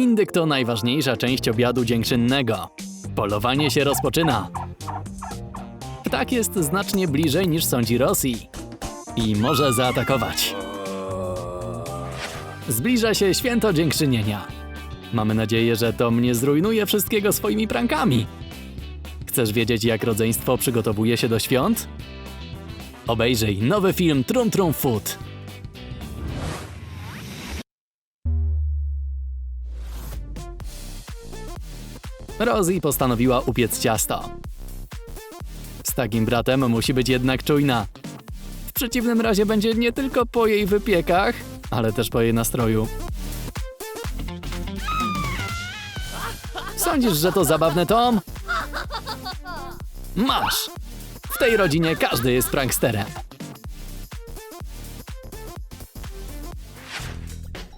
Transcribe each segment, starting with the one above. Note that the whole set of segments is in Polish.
Indyk to najważniejsza część obiadu dziękczynnego. Polowanie się rozpoczyna. Ptak jest znacznie bliżej niż sądzi Rosji i może zaatakować. Zbliża się święto dziękczynienia. Mamy nadzieję, że Tom nie zrujnuje wszystkiego swoimi prankami. Chcesz wiedzieć, jak rodzeństwo przygotowuje się do świąt? Obejrzyj nowy film Trum Trum Food. Rosie postanowiła upiec ciasto. Z takim bratem musi być jednak czujna. W przeciwnym razie będzie nie tylko po jej wypiekach, ale też po jej nastroju. Sądzisz, że to zabawne, Tom? Masz! W tej rodzinie każdy jest pranksterem.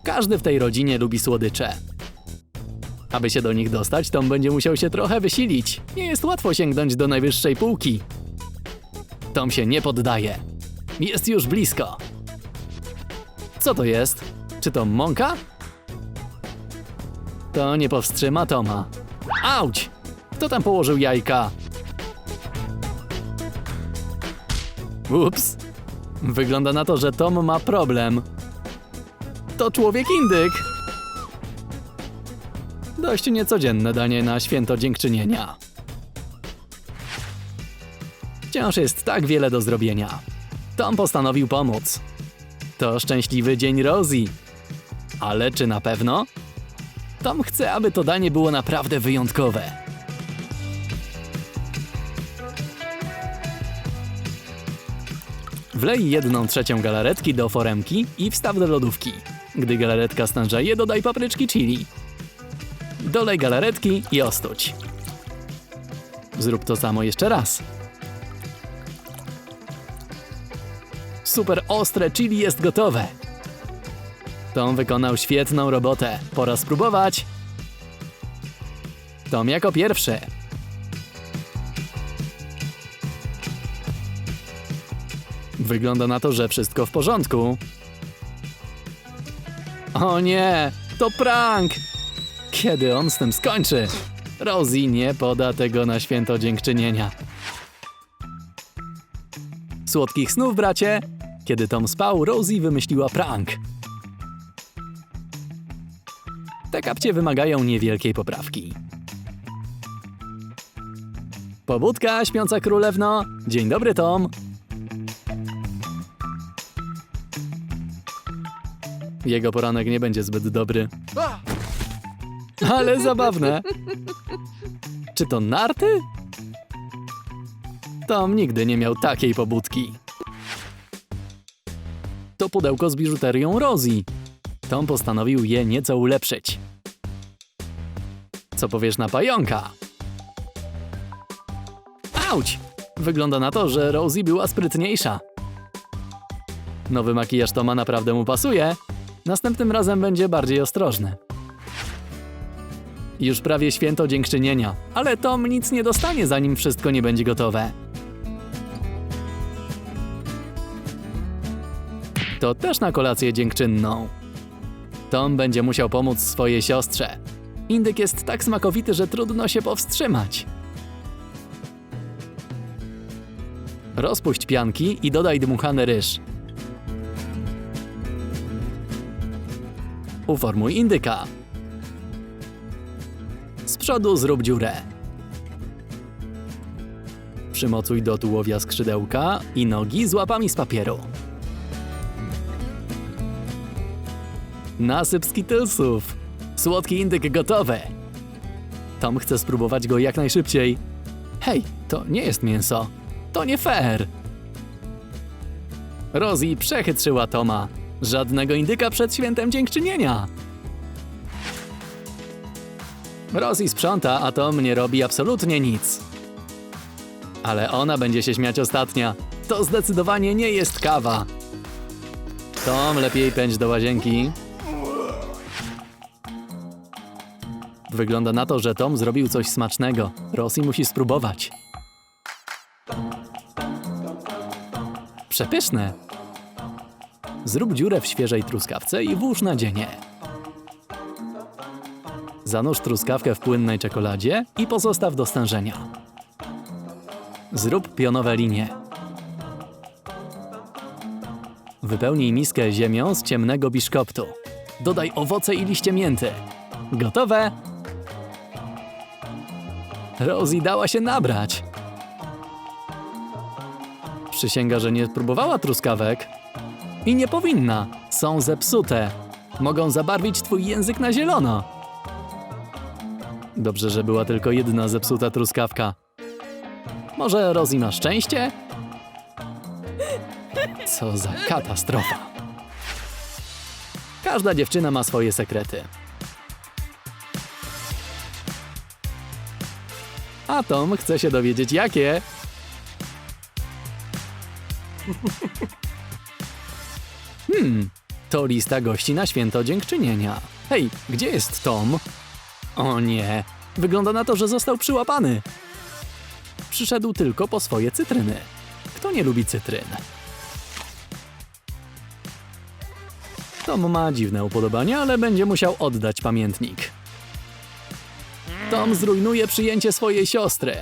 Każdy w tej rodzinie lubi słodycze. Aby się do nich dostać, Tom będzie musiał się trochę wysilić. Nie jest łatwo sięgnąć do najwyższej półki. Tom się nie poddaje. Jest już blisko. Co to jest? Czy to mąka? To nie powstrzyma Toma. Auć! Kto tam położył jajka? Ups. Wygląda na to, że Tom ma problem. To człowiek indyk. Dość niecodzienne danie na święto dziękczynienia. Wciąż jest tak wiele do zrobienia. Tom postanowił pomóc. To szczęśliwy dzień Rosie. Ale czy na pewno? Tom chce, aby to danie było naprawdę wyjątkowe. Wlej jedną trzecią galaretki do foremki i wstaw do lodówki. Gdy galaretka stężeje, dodaj papryczki chili. Dolej galaretki i ostuć. Zrób to samo jeszcze raz. Super ostre chili jest gotowe. Tom wykonał świetną robotę. Pora spróbować. Tom jako pierwszy. Wygląda na to, że wszystko w porządku. O nie, to prank! Kiedy on z tym skończy? Rosie nie poda tego na święto dziękczynienia. Słodkich snów, bracie! Kiedy Tom spał, Rosie wymyśliła prank. Te kapcie wymagają niewielkiej poprawki. Pobudka, śpiąca królewno! Dzień dobry, Tom! Jego poranek nie będzie zbyt dobry. Ale zabawne. Czy to narty? Tom nigdy nie miał takiej pobudki. To pudełko z biżuterią Rosie. Tom postanowił je nieco ulepszyć. Co powiesz na pająka? Auć! Wygląda na to, że Rosie była sprytniejsza. Nowy makijaż Toma naprawdę mu pasuje. Następnym razem będzie bardziej ostrożny. Już prawie święto dziękczynienia, ale Tom nic nie dostanie, zanim wszystko nie będzie gotowe. To też na kolację dziękczynną. Tom będzie musiał pomóc swojej siostrze. Indyk jest tak smakowity, że trudno się powstrzymać. Rozpuść pianki i dodaj dmuchany ryż. Uformuj indyka. Przodu zrób dziurę. Przymocuj do tułowia skrzydełka i nogi z łapami z papieru. Nasyp skittlesów. Słodki indyk gotowy. Tom chce spróbować go jak najszybciej. Hej, to nie jest mięso. To nie fair. Rosie przechytrzyła Toma. Żadnego indyka przed świętem dziękczynienia. Rosie sprząta, a Tom nie robi absolutnie nic. Ale ona będzie się śmiać ostatnia. To zdecydowanie nie jest kawa. Tom, lepiej pędź do łazienki. Wygląda na to, że Tom zrobił coś smacznego. Rosie musi spróbować. Przepyszne. Zrób dziurę w świeżej truskawce i włóż nadzienie. Zanurz truskawkę w płynnej czekoladzie i pozostaw do stężenia. Zrób pionowe linie. Wypełnij miskę ziemią z ciemnego biszkoptu. Dodaj owoce i liście mięty. Gotowe! Rosie dała się nabrać. Przysięga, że nie próbowała truskawek. I nie powinna. Są zepsute. Mogą zabarwić twój język na zielono. Dobrze, że była tylko jedna zepsuta truskawka. Może Rosie ma szczęście? Co za katastrofa. Każda dziewczyna ma swoje sekrety. A Tom chce się dowiedzieć jakie. Hmm, to lista gości na święto dziękczynienia. Hej, gdzie jest Tom? O nie, wygląda na to, że został przyłapany. Przyszedł tylko po swoje cytryny. Kto nie lubi cytryn? Tom ma dziwne upodobania, ale będzie musiał oddać pamiętnik. Tom zrujnuje przyjęcie swojej siostry,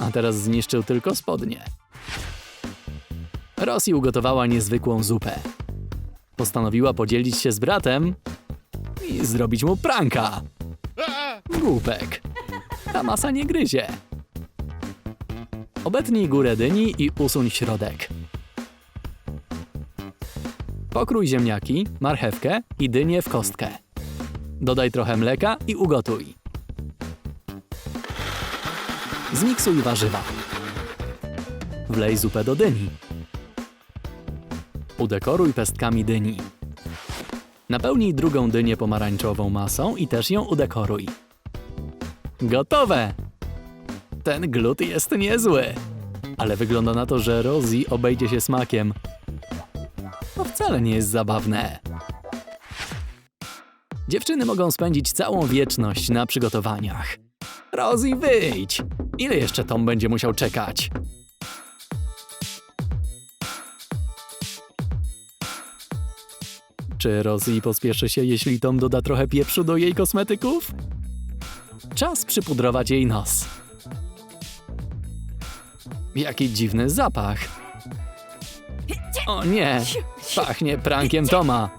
a teraz zniszczył tylko spodnie. Rosie ugotowała niezwykłą zupę. Postanowiła podzielić się z bratem i zrobić mu pranka. Głupek. Ta masa nie gryzie. Obetnij górę dyni i usuń środek. Pokrój ziemniaki, marchewkę i dynię w kostkę. Dodaj trochę mleka i ugotuj. Zmiksuj warzywa. Wlej zupę do dyni. Udekoruj pestkami dyni. Napełnij drugą dynię pomarańczową masą i też ją udekoruj. Gotowe! Ten glut jest niezły. Ale wygląda na to, że Rosie obejdzie się smakiem. To wcale nie jest zabawne. Dziewczyny mogą spędzić całą wieczność na przygotowaniach. Rosie, wyjdź! Ile jeszcze Tom będzie musiał czekać? Czy Rosie pospieszy się, jeśli Tom doda trochę pieprzu do jej kosmetyków? Czas przypudrować jej nos. Jaki dziwny zapach. O nie, pachnie prankiem Toma.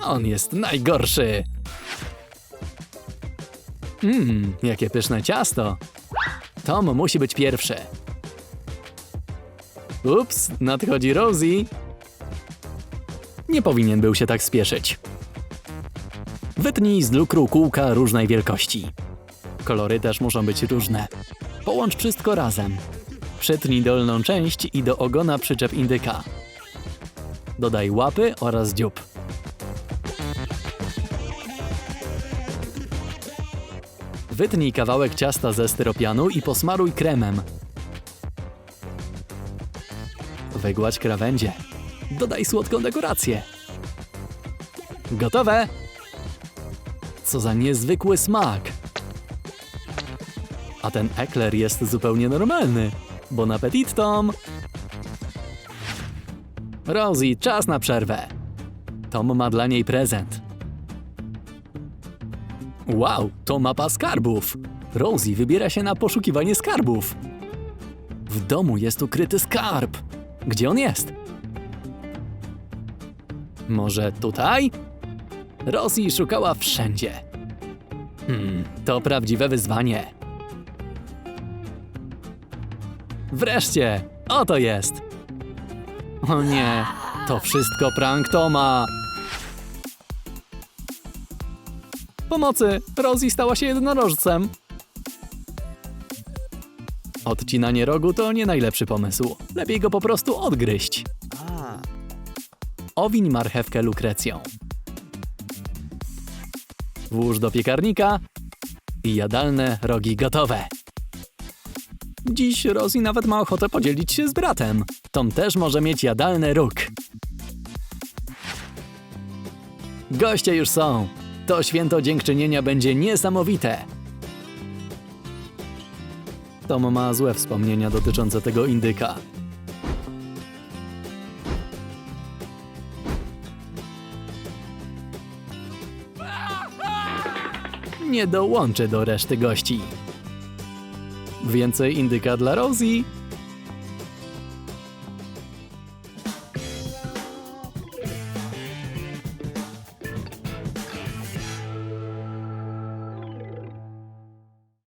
On jest najgorszy. Mmm, jakie pyszne ciasto. Tom musi być pierwszy. Ups, nadchodzi Rosie. Nie powinien był się tak spieszyć. Wytnij z lukru kółka różnej wielkości. Kolory też muszą być różne. Połącz wszystko razem. Przetnij dolną część i do ogona przyczep indyka. Dodaj łapy oraz dziób. Wytnij kawałek ciasta ze styropianu i posmaruj kremem. Wygładź krawędzie. Dodaj słodką dekorację. Gotowe! Co za niezwykły smak! A ten ekler jest zupełnie normalny. Bon appetit, Tom! Rosie, czas na przerwę. Tom ma dla niej prezent. Wow, to mapa skarbów. Rosie wybiera się na poszukiwanie skarbów. W domu jest ukryty skarb. Gdzie on jest? Może tutaj? Rosie szukała wszędzie. Hmm, to prawdziwe wyzwanie. Wreszcie! Oto jest! O nie, to wszystko prank Toma! Pomocy! Rosie stała się jednorożcem! Odcinanie rogu to nie najlepszy pomysł. Lepiej go po prostu odgryźć. Owiń marchewkę lukrecją. Włóż do piekarnika i jadalne rogi gotowe. Dziś Rosie nawet ma ochotę podzielić się z bratem. Tom też może mieć jadalny róg. Goście już są. To święto dziękczynienia będzie niesamowite. Tom ma złe wspomnienia dotyczące tego indyka. Nie dołączy do reszty gości. Więcej indyka dla Rosie